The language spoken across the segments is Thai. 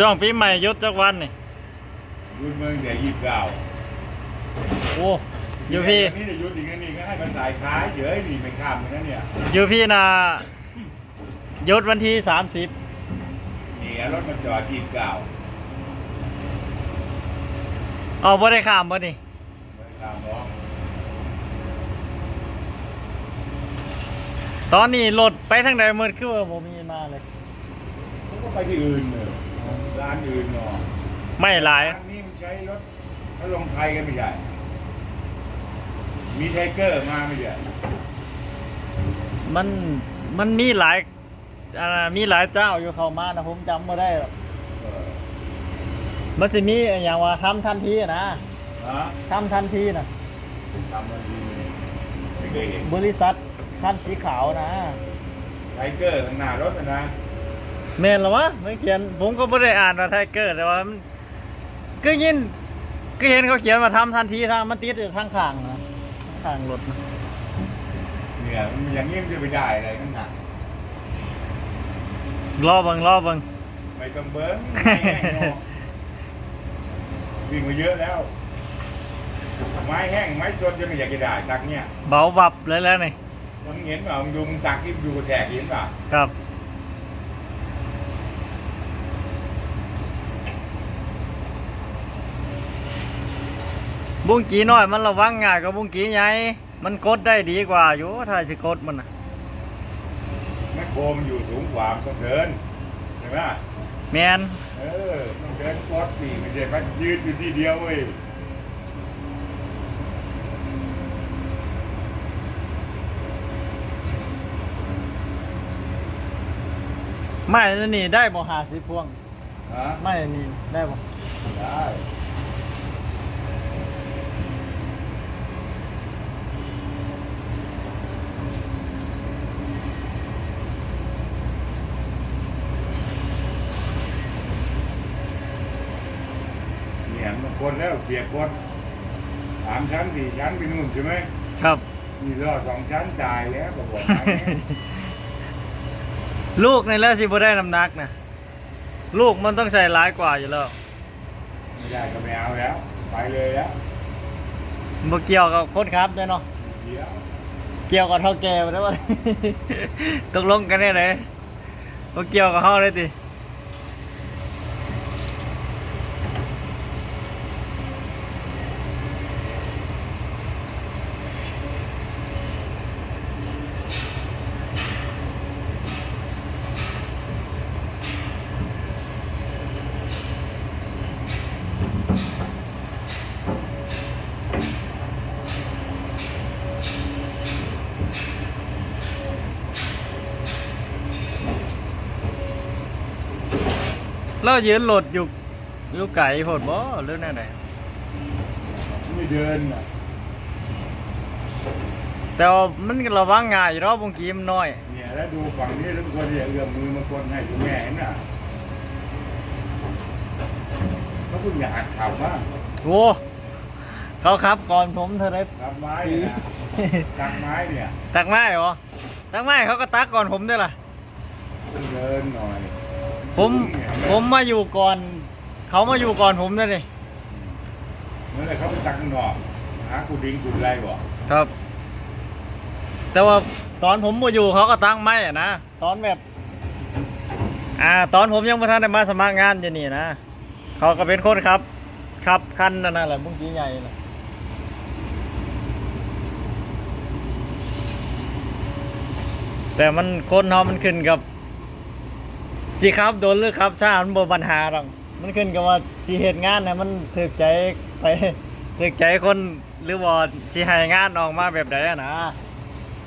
ช่วงปีใหม่หยุดจักวันนี่หยุดเมืองแต่ยี่สิบเก้าโอ้อยู่พี่นี่จะหยุดอีกนะนี่ก็ให้มันสายขายเฉยนี่ไม่ข้ามเลยนะเนี่ยอยู่พี่นะหยุดวันที่สามสิบนี่รถมันจอดยี่สิบเก้าเอาบ่ได้ข้ามบ่นี่ไม่ข้ามหรอกตอนนี้รถไปทางใดหมืดคือว่าบ่มีมาเลยเขาก็ไปที่อื่นเนอะ ร้านอื่นเนาะไม่หลาย ร้านนี้มันใช้รถเขาลงไทยกันไม่ใช่มีไทเกอร์มาไม่ใช่มันมันมีหลายอ่ามีหลายเจ้าอยู่เข้ามานะผมจำบ่ได้หรอกเออมันสิมีอหย่างว่าทำทันทีนะฮะทำทันทีนะทำมาดีไม่เคยเห็นบริษัทคันสีขาวนะ ไทเกอร์ข้างหน้ารถนะนะ แม่นเหรอวะไม่เขียนผมก็ไม่ได้อ่านว่าไทเกอร์แต่ว่ามันก็ยินก็เห็นเขาเขียนมาทำทันทีทางมันติดอยู่ทางข้างนะข้างรถนะเนี่ยมันอย่างนี้มันจะไปได้อะไรข้างหน้ารอเบังรอเบัง ไม่ต้องเบิ้งไม่แห้งเนอะวิ่งมาเยอะแล้ว ไม้แห้งไม้สดจะไม่อยากจะได้ตักเนี่ยเบาบับเลยแล้วนี่มึงเห็นเปล่ามึงดูมึงตักที่ดูกระแทกเห็นเปล่า ครับ บุ้งกีน้อยมันระวังง่ายกว่าบุ้งกีใหญ่ มันกดได้ดีกว่าอยู่ถ้าสิกดมันนะแม่โคมนอยู่สูงกว่ามันต้องเดินใช่ไหมแมนเออต้องเดินกดสิไม่ใช่มันยืนอยู่ที่เดียวเว้ยไม่แล้วนี่ได้บ่หาสิพวงฮะไม่นี่ได้บ่ได้เนี่ยมันกดแล้วเกียร์กดสามชั้นสี่ชั้นไปนู่นใช่ไหมครับนี่รอดสองชั้นจ่ายแล้วก็บอกไปเนี่ยลูกในเลือสิบ่ได้น้ำหนักนะลูกมันต้องใส่ร้ายกว่าอยู่แล้วไม่ได้ก็ไม่เอาแล้ว ไปเลยแล้วบ่เกี่ยวกับคนครับด้วยเนาะเดี๋ยวเกี่ยวกับเท่าแก่ไปแล้ววะตกลงกันได้เลยบ่เกี่ยวกับเฮาเลยติ เรายืนโหลดอยู่อยู่ไก่โพดบ่หรือแน่ใดไม่เดินน่ะแต่ว่ามันก็ระวังง่ายอยู่เนาะบางทีมันน้อย เนี่ยแล้วดูฝั่งนี้แล้วคนเนี่ยเอื้อมมือมากดให้คุณแม่เห็นน่ะเขาเพิ่งอยากหัดเข่าบ้างโอ้เขาครับก่อนผมเท่าไรรับไม้เนี่ยนะตักไม้เนี่ยตักไม้เหรอ ตักไม้เขาก็ตักก่อนผมด้วยล่ะต้องเดินหน่อย ผมเนี่ยผมมาอยู่ก่อน เขามาอยู่ก่อนผมด้วยนี่เมื่อไรเขาไปตักข้างนอกหากูดิงกูไรบ่ครับ แต่ว่าตอนผมมาอยู่เขาก็ตั้งไม้อะนะตอนแบบ อ่า ตอนผมยังไม่ทันได้มาสมัครงานจะนี่นะเขาก็เป็นคนครับ ครับคันนั่นน่ะแหละบุ้งกี้ใหญ่นะแต่มันคนเขามันขึ้นกับ สิครับโดนหรือครับซ่ามันบ่ปัญหาหรอกมันขึ้นกับว่าสิเหตุงานนะมันถึกใจไปถึกใจคนหรือว่าสิให้งานออกมาแบบใดอะนะ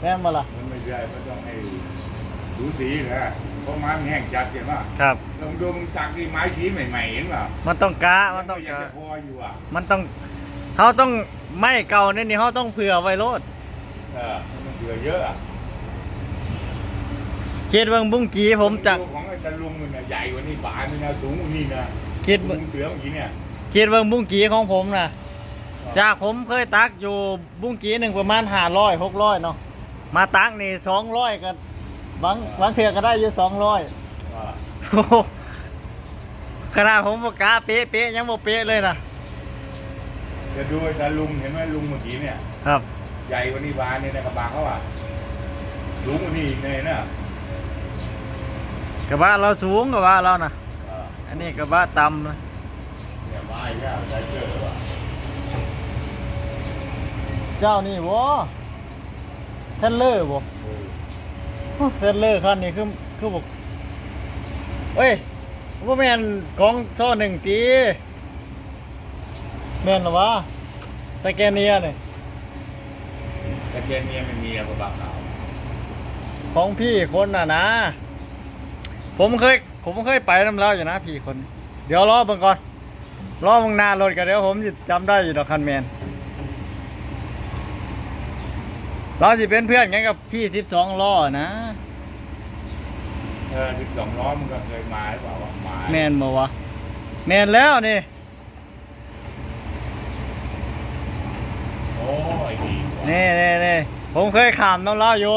แม่นบ่ล่ะมันไม่ใช่มันต้องให้ดูสีนะเพราะไม้มันแห้งจัดใช่ไหมครับ ลองดูมึงตักที่ไม้สีใหม่ๆเห็นเปล่ามันต้องกะมันต้องยังกะจะพออยู่อะมันต้องเขาต้องไม่เก่าเนี่ยนี่เขาต้องเผื่อไว้โลดเออมันเหลือเยอะอะ คิดเบิ่งบุ้งกี้ผมจักดูของไอ้ตะลุงมันน่ะใหญ่กว่านี่ป่านนี่นะสูงกว่านี่นะคิด ลุงเสือเมื่อกี้เนี่ยคิดเบิ่งบุ้งกี้ของผมนะจากผมเคยตักอยู่บุ้งกี้หนึ่งประมาณห้าร้อยหกร้อยเนาะมาตักนี่สองร้อยก็บางบางเทือก็ได้อยู่สองร้อยว่าขนาดผมบอกกล้าเป๊ะเป๊ะยังบ่เป๊ะเลยนะจะดูไอ้ตาลุงเห็นไหมลุงเมื่อกี้เนี่ย ครับ ใหญ่กว่านี่บานเนี่ยในกระบะเขาอะลุงกว่านี่อีกเลยนะ กระบะเราสูงกระบะเรานะเอออันนี้กระบะต่ำนะเนี่ยมาอีกแล้วใจเกิดว่ะเจ้านี่บ่เทนเลอร์บ่โอ้เทนเลอร์คันนี้คือคือบอกเอ้ยว่าแม่นของท่อหนึ่งตีแม่นเหรอวะสแกนเนียเนี่ยแต่เจนเนี่ยไม่มีอะกระบะขาวของพี่คนน่ะนะ ผมเคย ผมเคยไปน้ำเล่าอยู่นะพี่คนนี้เดี๋ยวรอเบิ่งก่อน รอมึงหนารถกันเดี๋ยวผมจะจำได้อยู่ดอกคันแมนเราจะเป็นเพื่อนกันกับพี่สิบสองล้อนะ เออสิบสองล้อมันก็เคยมาหรือเปล่าวะมาแมนบ่วะ แมนแล้วนี่ โอ้ยดีว่ะนี่นี่นี่ผมเคยขามน้ำเล่าอยู่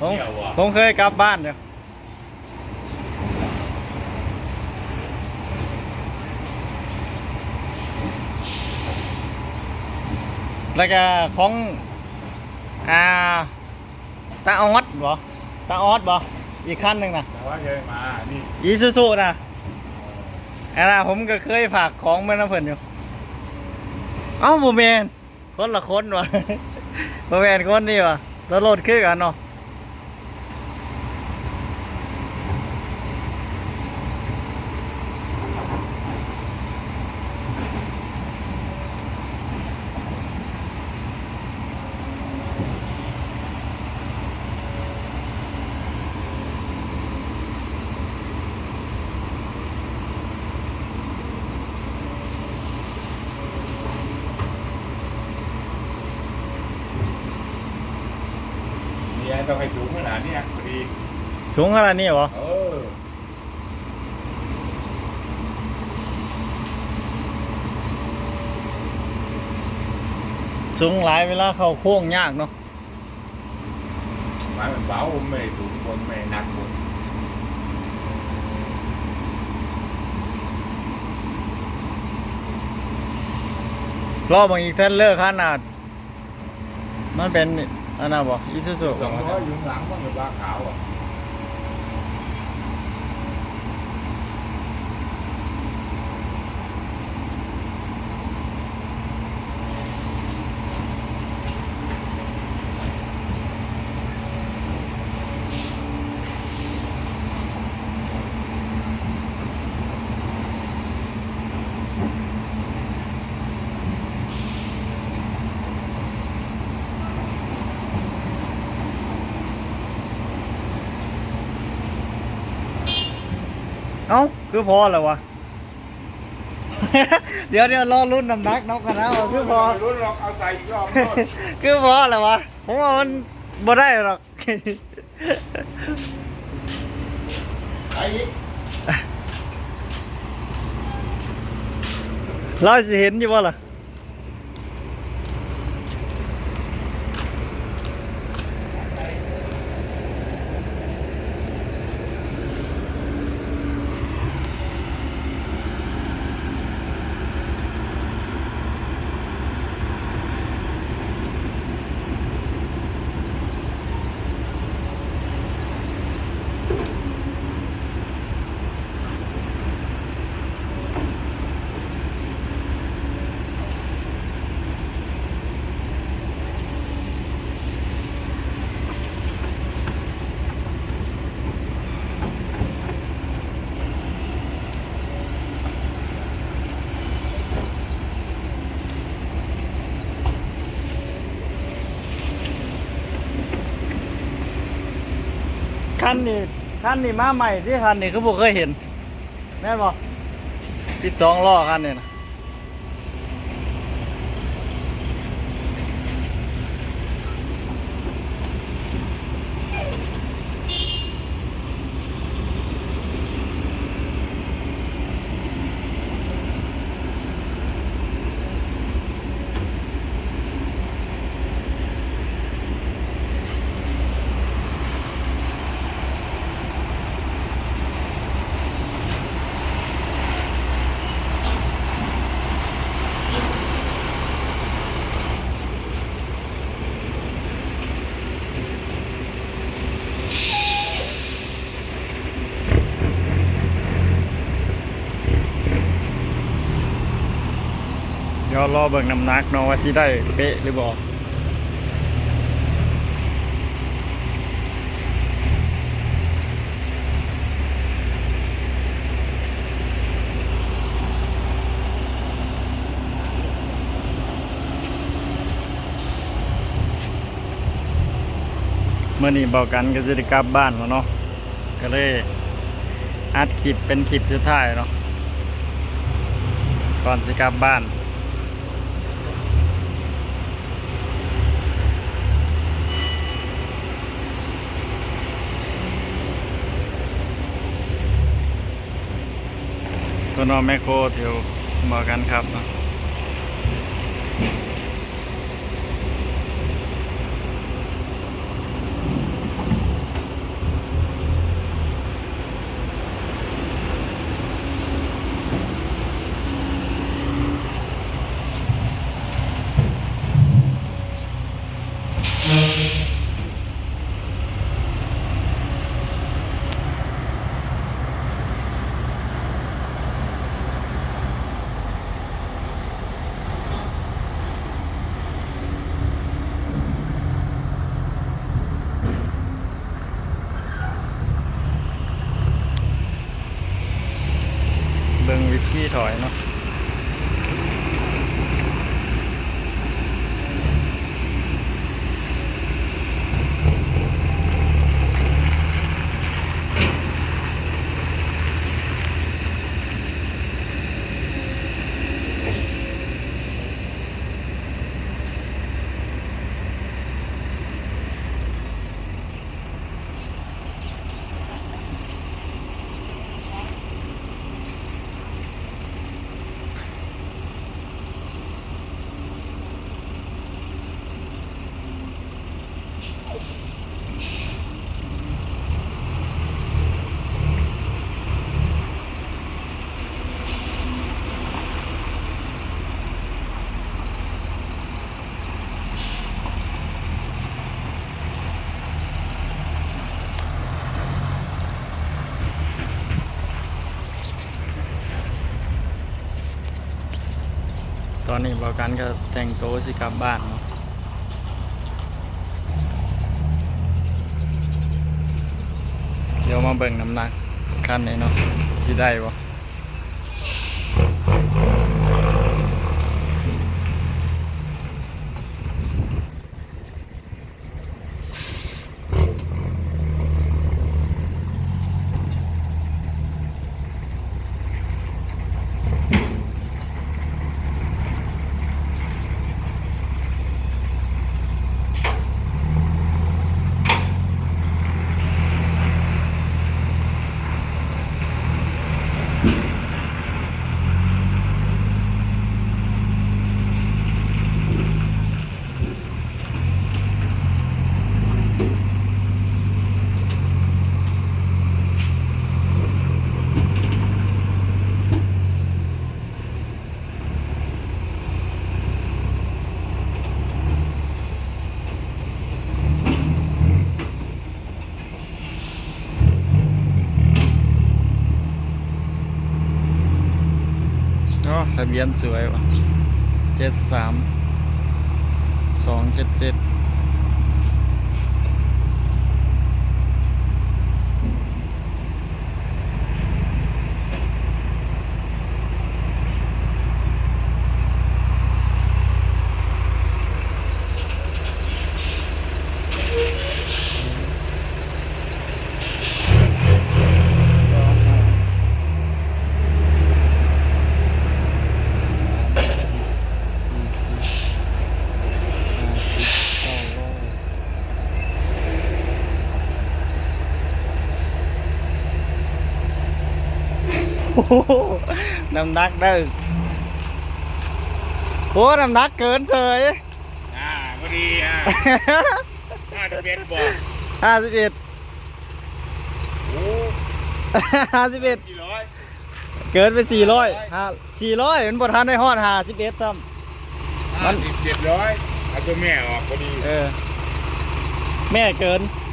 ผม เที่ยวว่ะ ผมเคยกลับบ้านเดี๋ยว แล้วก็ของอ่าตาออดบ่ตาออดบ่อีกขั้นหนึ่งนะแต่ว่าเคยมา นี่อีซูซูนะอันน่ะผมก็เคยฝากของเมื่อน้ำเพิ่นอยู่ เอ้าโมเมนคนละคนวะโมเมนคนนี่วะตัวโลดคือกันเนาะ เนี่ยต้องให้สูงขนาดเนี้ยพอดีสูงขนาดนี้เหรอเออสูงหลายเวลาเข้าโค้งยากเนาะไม้มันเบาไม่ได้สูงบนไม่ได้หนักบนรอบบางอีกเทนเลอร์ขนาด มันเป็น อันน่ะบ่อีซูซู สองล้ออยู่ข้างหลังมันเป็นว่าขาวอะ อ้าคือพอแล้ววะ เดี๋ยวเดี๋ยวรอรุ่นน้ำหนักนกกันนะว่าคือพอ รุ่นเราเอาใส่อีกรอบโน่นคือพอแล้ววะ ผมว่ามันบ่ได้หรอก ไอ้อีกเราจะเห็นอยู่บ่ล่ะ คันนี้คันนี้มาใหม่ที่คันนี้คือผมเคยเห็น แม่นบอกติดสองล้อคันนี้นะ ยวรอเบิ่งน้ำหนักเนาะว่าสิได้เป๊ะหรือบ่เมื่อนี้บอกกันก็จะได้กลับบ้านแล้วเนาะก็เลยอัดคลิปเป็นคลิปสุดท้ายเนาะก่อนจะกลับบ้าน ตัวนอแมคโครเที่ยวมากกันครับ นี่บอกกันก็แต่งโตวสิกลับบ้านเนาะเดี๋ยวมาเบิ่งน้ำหนักคันนี้เนาะสิได้บ่ โอ้ ทะเบียนสวยว่ะเจ็ดสามสองเจ็ดเจ็ด โอ้โห น้ำหนักได้โอ้น้ำหนักเกินเฉยอ่าพอดีอะห้าสิบเอ็ดบอกห้าสิบเอ็ดโอ้ห้าสิบเอ็ดกี่ร้อยเกินไปสี่ร้อยห้าสี่ร้อยมันบททันได้ฮอดห้าสิบเอ็ดซ้ห้าสิบเจ็ดร้อยเอาตัวแม่ออกพอดีำเออ แม่เกินเ